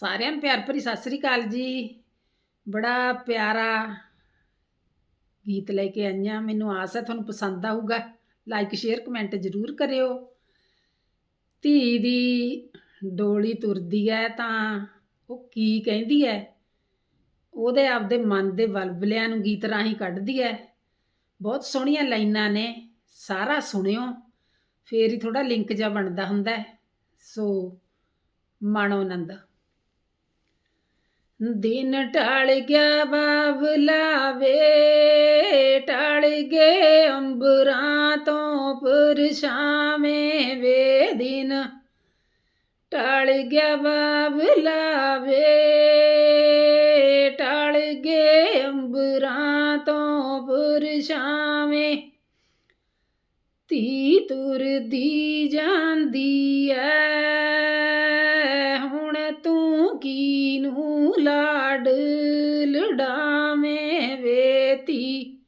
ਸਾਰਿਆਂ ਨੂੰ ਪਿਆਰ ਭਰੀ ਸਤਿ ਸ੍ਰੀ ਅਕਾਲ ਜੀ। ਬੜਾ ਪਿਆਰਾ ਗੀਤ ਲੈ ਕੇ ਆਈਆਂ। ਮੈਨੂੰ ਆਸ ਹੈ ਤੁਹਾਨੂੰ ਪਸੰਦ ਆਊਗਾ। ਲਾਈਕ ਸ਼ੇਅਰ ਕਮੈਂਟ ਜ਼ਰੂਰ ਕਰਿਓ। ਧੀ ਦੀ ਡੋਲੀ ਤੁਰਦੀ ਹੈ ਤਾਂ ਉਹ ਕੀ ਕਹਿੰਦੀ ਹੈ? ਉਹਦੇ ਆਪਦੇ ਮਨ ਦੇ ਵਲਵਲਿਆਂ ਨੂੰ ਗੀਤ ਰਾਹੀਂ ਕੱਢਦੀ ਹੈ। ਬਹੁਤ ਸੋਹਣੀਆਂ ਲਾਈਨਾਂ ਨੇ। ਸਾਰਾ ਸੁਣਿਓ। ਫੇਰ ਹੀ ਥੋੜਾ ਲਿੰਕ ਜਿਹਾ ਬਣਦਾ ਹੁੰਦਾ ਸੋ, ਮਾਣੋ ਆਨੰਦ। ਦਿਨ ਟਲ ਗਿਆ ਬਾਬਲਾ ਵੇ ਟਲ ਗਏ ਅੰਬਰਾਂ ਤੋਂ ਪਰਛਾਵੇਂ ਵੇ ਦਿਨ। ਟਲ ਗਿਆ ਬਾਬਲਾ ਵੇ ਟਲ ਗਏ ਅੰਬਰਾਂ ਤੋਂ ਪਰਛਾਵੇਂ ਧੀ ਤੁਰਦੀ ਜਾਂਦੀ ਐ ਕੀ ਕੀਨੂੰ ਲਾਡ ਲਡਾਵੇਂ ਵੇਤੀ। ਧੀ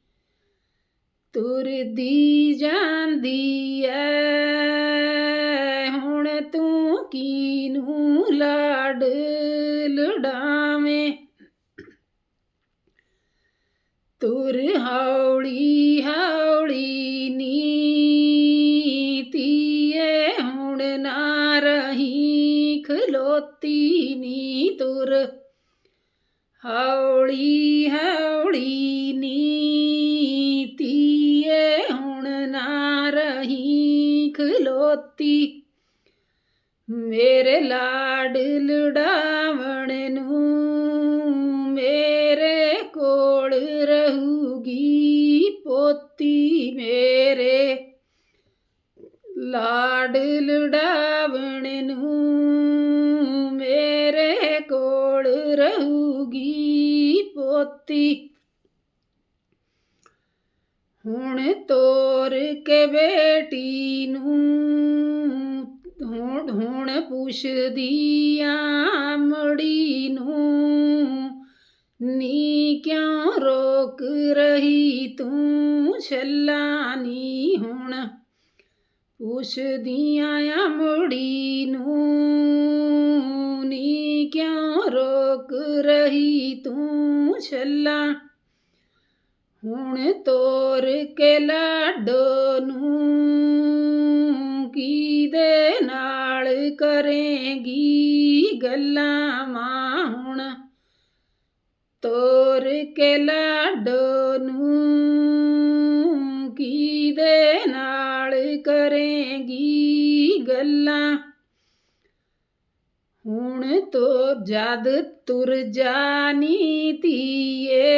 ਤੁਰਦੀ ਜਾਂਦੀ ਐ, ਹੁਣ ਤੂੰ ਕੀਨੂੰ ਲਾਡ ਲਡਾਵੇਂ ਤੁਰ ਹੌਲੀ ਹੌਲੀ ਨੀ ਤੀਏ ਹੁਣ ਨਾ ਰਹੀ ਖਲੋਤੀ ਨੀ ਤੁਰ। ਹੌਲੀ ਹੌਲੀ ਨੀ ਤੀਏ ਹੁਣ ਨਾ ਰਹੀ ਖਲੋਤੀ। ਮੇਰੇ ਲਾਡ ਲੜਾਵਣ ਨੂੰ ਮੇਰੇ ਕੋਲ ਰਹੂਗੀ। ਲਾਡ ਲੜਾਵਣ ਨੂੰ ਮੇਰੇ ਕੋਲ ਰਹੂਗੀ ਪੋਤੀ। ਹੁਣ ਤੋਰ ਕੇ ਬੇਟੀ ਨੂੰ ਹੁਣ ਹੁਣ ਪੁੱਛਦੀ ਆਮੜੀ ਨੂੰ, ਨੀ ਕਿਉਂ ਰੋਕ ਰਹੀ ਤੂੰ ਛੱਲਾ ਨੀ ਹੁਣ? ਪੁੱਛਦੀਆਂ ਮੁੜੀ ਨੂੰ, ਨੀ ਕਿਉਂ ਰੋਕ ਰਹੀ ਤੂੰ ਛੱਲਾ? ਹੁਣ ਤੋਰ ਕੇ ਲਾਡੋ ਨੂੰ ਦੇ ਨਾਲ ਕਰੇਗੀ ਗੱਲਾਂ ਮਾਂ ਹੁਣ? ਤੋਰ ਕੇ ਲਾਡੋ ਨੂੰ ਕਿਹਦੇ ਨਾਲ ਕਰੇਗੀ ਗੱਲਾਂ? ਹੁਣ ਤੋ ਜਦ ਤੁਰ ਜਾਨੀ ਧੀਏ,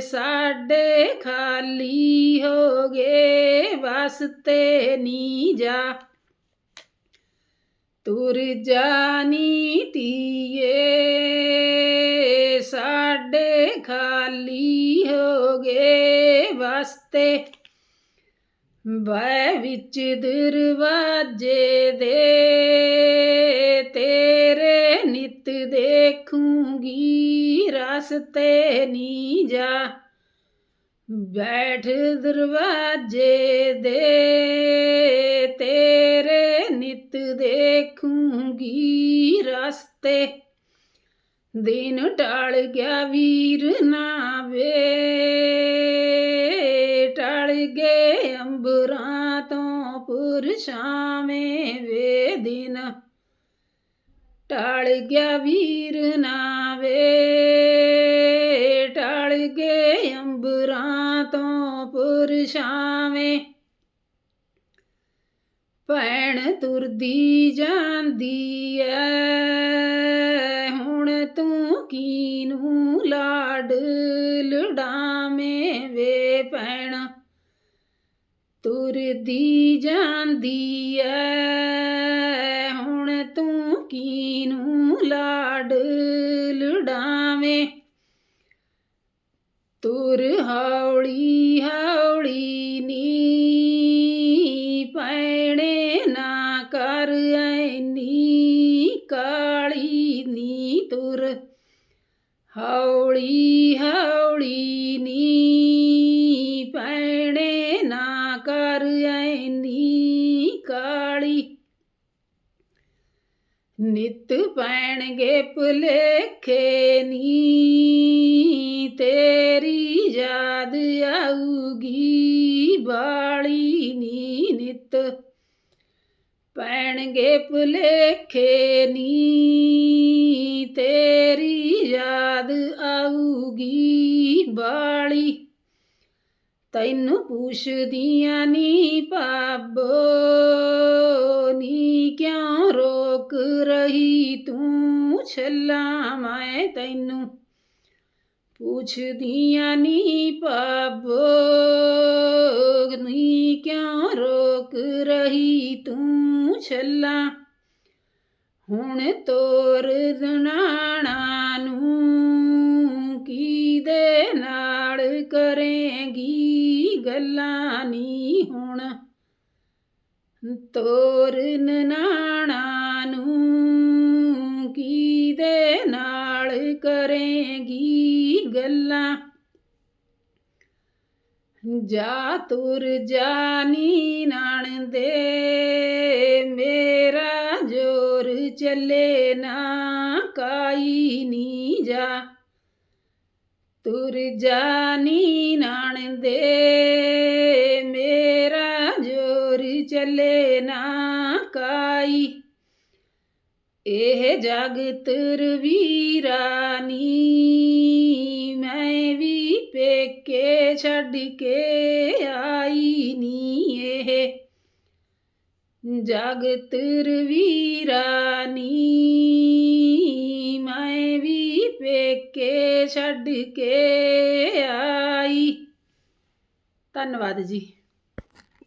ਸਾਡੇ ਖਾਲੀ ਹੋ ਗਏ ਵਸਤੇ ਨੀ ਜਾ ਤੁਰ ਜਾਨੀ ਧੀਏ, ਸਾਡੇ ਖਾਲੀ ਹੋ ਗਏ ਵਾਸਤੇ। ਬੈ ਵਿੱਚ ਦਰਵਾਜੇ ਦੇ ਤੇਰੇ ਨਿਤ ਦੇਖੂੰਗੀ, ਰਸਤੇ ਨੀ ਜਾ ਬੈਠ ਦਰਵਾਜੇ ਦੇ ਤੇਰੇ ਨਿਤ ਦੇਖੂੰਗੀ, ਰਸਤੇ ਦਿਨ ਟਲ ਗਿਆ ਵੀਰ ਨਾ ਵੇ। ਟਲ ਗਏ ਅੰਬਰਾਂ ਤੋਂ ਪੁਰਸ਼ਾਵੇਂ ਵੇ ਦਿਨ। ਟਲ ਗਿਆ ਵੀਰ ਨਾ ਵੇ। ਟਲ ਗਏ ਅੰਬਰਾਂ ਤੋਂ ਪੁਰਸ਼ਾਵੇਂ ਭੈਣ ਤੁਰਦੀ ਜਾਂਦੀ ਐ। ਹੁਣ ਤੂੰ ਕੀਨੂੰ ਲਾਡ ਲਡਾਵੇਂ ਵੇ ਭੈਣ? ਤੁਰਦੀ ਜਾਂਦੀ ਐ, ਹੁਣ ਤੂੰ ਕੀਨੂੰ ਲਾਡ ਲਡਾਵੇਂ? ਤੁਰ ਹੌਲੀ ਤੁਰ। ਹੌਲੀ ਹੌਲੀ ਨੀ ਪੈਣੇ ਨਾ ਕਰ ਐਨੀ ਕਾਲੀ। ਨਿਤ ਪੈਣਗੇ ਭੁਲੇਖੇ ਨੀ ਤੇਰੀ ਯਾਦ ਆਊਗੀ ਬਾਲੀ ਨੀ ਨਿਤ। ਪੈਣਗੇ ਭੁਲੇਖੇ ਨੀ ਤੇਰੀ ਯਾਦ ਆਊਗੀ ਬਾਲੀ। ਤੈਨੂੰ ਪੁੱਛਦੀਆਂ ਨੀ ਪਾਬੋ ਨੀ ਕਿਉਂ ਰੋਕ ਰਹੀ ਤੂੰ ਛੱਲਾ ਮੈਂ ਤੈਨੂੰ? ਪੁੱਛਦੀਆਂ ਨੀ ਪਾਬੋ ਨੀ ਕਿਉਂ ਰੋਕ ਰਹੀ ਤੂੰ ਛੱਲਾ। ਹੁਣ ਤੋਰ ਦਣਾਣਾ ਨੂੰ ਦੇ ਨਾਲ ਕਰੇਗੀ ਗੱਲਾਂ ਨੀ ਹੁਣ? ਤੋਰ ਨਾਣਾ ਨੂੰ ਦੇ ਨਾਲ ਕਰੇਗੀ ਗੱਲਾਂ? ਜਾ ਤੁਰ ਜਾਨੀ ਨਾਣ ਦੇ ਮੇਰਾ ਜੋਰ ਚੱਲੇ ਨਾ ਕਾਈ ਨੀ ਜਾ। ਤੁਰ ਜਾਨੀ ਨਾਣ ਦੇ ਮੇਰਾ ਜੋਰ ਚੱਲੇ ਨਾ ਕਾਈ ਇਹ ਜਗਤ ਰਵੀਰਾ ਨੀ ਮੈਂ ਵੀ ਪੇਕੇ ਛੱਡ ਕੇ ਆਈ ਨੀ ਇਹ। ਜਗਤ ਰਵੀਰਾ ਨੀ ਮੈਂ ਵੀ ਪੇਕੇ ਛੱਡ ਕੇ ਆਈ। ਧੰਨਵਾਦ ਜੀ।